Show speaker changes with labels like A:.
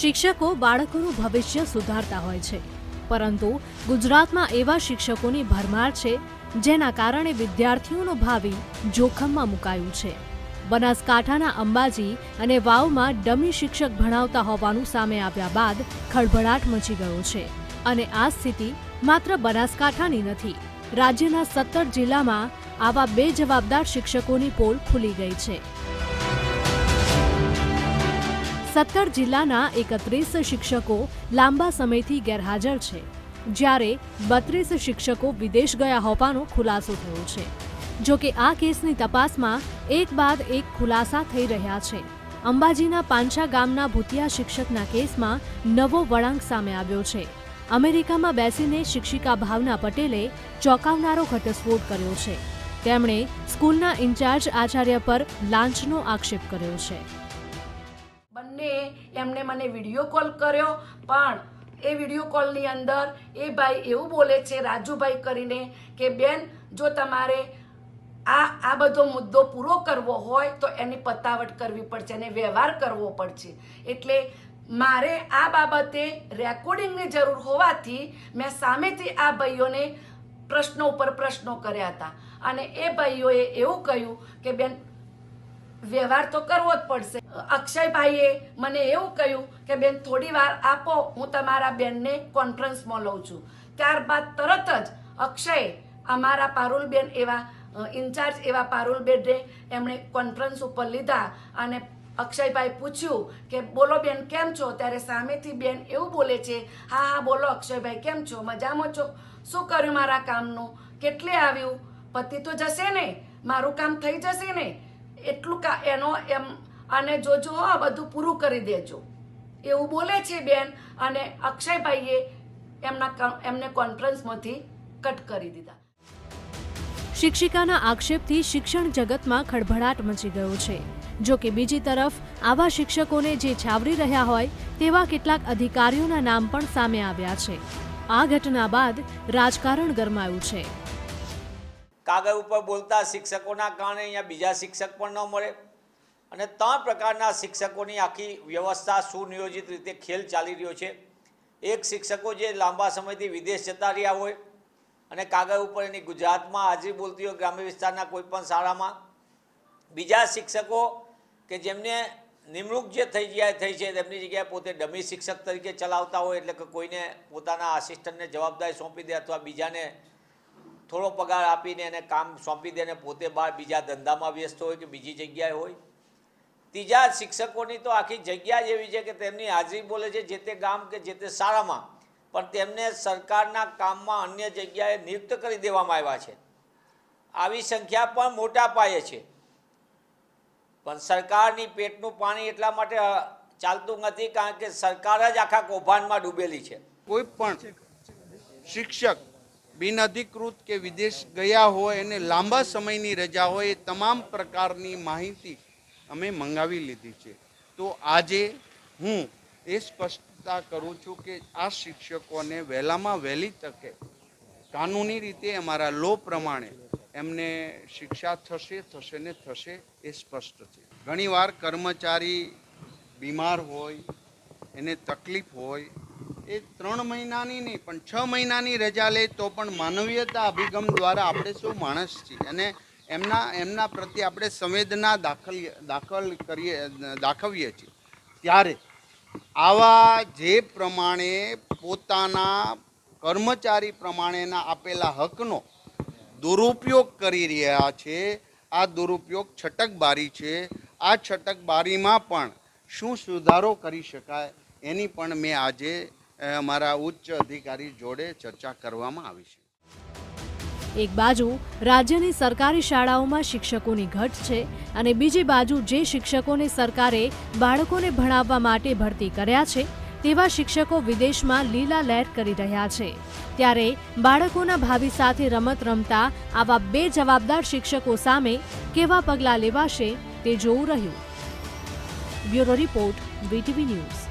A: શિક્ષકો બાળકોનું ભવિષ્ય સુધારતા હોય છે. પરંતુ ગુજરાતમાં એવા શિક્ષકોની ભરમાર છે, જેના કારણે વિદ્યાર્થીઓનું ભાવિ જોખમમાં મુકાયું છે. બનાસકાંઠાના અંબાજી અને વાવમાં ડમી શિક્ષક ભણાવતા હોવાનું સામે આવ્યા બાદ ખળભળાટ મચી ગયો છે. અને આ સ્થિતિ માત્ર બનાસકાંઠાની નથી, રાજ્યના સત્તર જિલ્લામાં આવા બે જવાબદાર શિક્ષકોની પોલ ખુલી ગઈ છે. સત્તર જિલ્લાના એકત્રીસ શિક્ષકો લાંબા સમયથી ગેરહાજર છે, જ્યારે બત્રીસ શિક્ષકો વિદેશ ગયા હોવાનો ખુલાસો થયો છે. જો કે આ કેસની તપાસમાં એક બાદ એક ખુલાસા થઈ રહ્યા છે. અંબાજીના પાંછા ગામના ભૂતિયા શિક્ષકના કેસમાં નવો વળાંક સામે આવ્યો છે. અમેરિકામાં બેસીને શિક્ષિકા ભાવના પટેલે ચોંકાવનારો ઘટસ્ફોટ કર્યો છે. તેમણે સ્કૂલના ઇન્ચાર્જ આચાર્ય પર લાંચનો આક્ષેપ કર્યો છે.
B: બંને એમણે મને વીડિયો કોલ કર્યો. પણ એ વીડિયો કોલની અંદર એ ભાઈ એવું બોલે છે, રાજુભાઈ કરીને કે, બેન, જો તમારે આ આ બધો મુદ્દો પૂરો કરવો હોય, તો એની પતાવટ કરવી પડશે અને વ્યવહાર કરવો પડશે. એટલે મારે આ બાબતે રેકોર્ડિંગની જરૂર હોવાથી મેં સામેથી આ ભાઈઓને પ્રશ્નો ઉપર પ્રશ્નો કર્યા હતા. અને એ ભાઈઓએ એવું કહ્યું કે, બેન, વ્યવહાર તો કરવો જ પડશે. અક્ષયભાઈએ મને એવું કહ્યું કે, બેન, થોડી વાર આપો, હું તમારા બેનને કોન્ફરન્સમાં લઉં છું. ત્યારબાદ તરત જ અક્ષય અમારા પારુલબેન એવા ઇન્ચાર્જ એવા પારુલબેને એમણે કોન્ફરન્સ ઉપર લીધા અને અક્ષયભાઈ પૂછ્યું કે, બોલો બેન, કેમ છો? ત્યારે સામેથી બેન એવું બોલે છે, હા હા, બોલો અક્ષયભાઈ, કેમ છો? મજામાં છો? શું કર્યું મારા કામનું? કેટલે આવ્યું? પતિ તો જશે ને? મારું કામ થઈ જશે ને? એટલું કા, એનો એમ અને જોજો આ બધું પૂરું કરી દેજો. એવું બોલે છે બેન અને અક્ષયભાઈએ એમના ક- એમને કોન્ફરન્સમાંથી કટ કરી દીધા.
A: શિક્ષિકાના આક્ષેપથી શિક્ષણ જગતમાં ખળભળાટ મચી ગયો છે. જો કે બીજી તરફ આવા શિક્ષકોને જે છાવરી રહ્યા હોય તેવા કેટલાક અધિકારીઓના નામ પણ સામે આવ્યા છે. આ ઘટના બાદ રાજકારણ ગરમાયું છે.
C: કાગળ ઉપર બોલતા શિક્ષકોના કારણે અહીંયા બીજા શિક્ષક પણ ન મળે. અને ત્રણ પ્રકારના શિક્ષકોની આખી વ્યવસ્થા સુનિયોજિત રીતે ખેલ ચાલી રહ્યો છે. એક શિક્ષકો જે લાંબા સમયથી વિદેશ જતા રહ્યા હોય અને કાગળ ઉપર એની ગુજરાતમાં હાજરી બોલતી હોય ગ્રામ્ય વિસ્તારના કોઈપણ શાળામાં. બીજા શિક્ષકો કે જેમને નિમણૂક જે થઈ ગયા થઈ છે, તેમની જગ્યાએ પોતે ડમી શિક્ષક તરીકે ચલાવતા હોય એટલે કે કોઈને પોતાના આસિસ્ટન્ટને જવાબદારી સોંપી દે અથવા બીજાને થોડો પગાર આપીને એને કામ સોંપી દે અને પોતે બહાર બીજા ધંધામાં વ્યસ્ત હોય કે બીજી જગ્યાએ હોય. ત્રીજા શિક્ષકોની તો આખી જગ્યા જ એવી છે કે તેમની હાજરી બોલે છે જે તે ગામ કે જે તે શાળામાં. પણ તેમને સરકારના કામમાં અન્ય જગ્યાએ નિયુક્ત કરી દેવામાં આવ્યા છે. આવી સંખ્યા પણ મોટા પાયે છે. પણ સરકારની પેટનું પાણી એટલા માટે ચાલતું નથી કારણ કે સરકાર જ આખા કૌભાંડમાં ડૂબેલી છે.
D: કોઈ પણ શિક્ષક બિનઅધિકૃત કે વિદેશ ગયા હોય અને લાંબા સમયની રજા હોય એ તમામ પ્રકારની માહિતી અમે મંગાવી લીધી છે. તો આજે હું એ સ્પષ્ટતા કરું છું કે આ શિક્ષકોને વહેલામાં વહેલી તકે કાનૂની રીતે અમારા લો પ્રમાણે એમને શિક્ષા થશે થશે ને થશે એ સ્પષ્ટ છે. ઘણીવાર કર્મચારી બીમાર હોય, એને તકલીફ હોય, એ ત્રણ મહિનાની નહીં, પણ છ મહિનાની રજા લે તો પણ માનવીયતા અભિગમ દ્વારા આપણે શું માણસ છીએ. અને એમના એમના પ્રત્યે આપણે સંવેદના દાખલ દાખલ કરીએ, દાખવીએ છીએ. ત્યારે આવા જે પ્રમાણે પોતાના કર્મચારી પ્રમાણેના આપેલા હકનો દુરુપયોગ કરી રહ્યા છે, આ દુરુપયોગ છટકબારી છે, આ છટકબારીમાં પણ શું સુધારો કરી શકાય એની પણ મેં આજે અમારા ઉચ્ચ અધિકારી જોડે ચર્ચા કરવામાં આવી છે.
A: એક બાજુ રાજ્યની સરકારી શાળાઓમાં શિક્ષકોની ઘટ છે અને બીજી બાજુ જે શિક્ષકોને સરકારે બાળકોને ભણાવવા માટે ભરતી કર્યા છે, તેવા શિક્ષકો વિદેશમાં લીલા લહેર કરી રહ્યા છે. ત્યારે બાળકોના ભાવિ સાથે રમત રમતા આવા બે જવાબદાર શિક્ષકો સામે કેવા પગલાં લેવાશે તે જોવું રહ્યું. Bureau report, VTV news.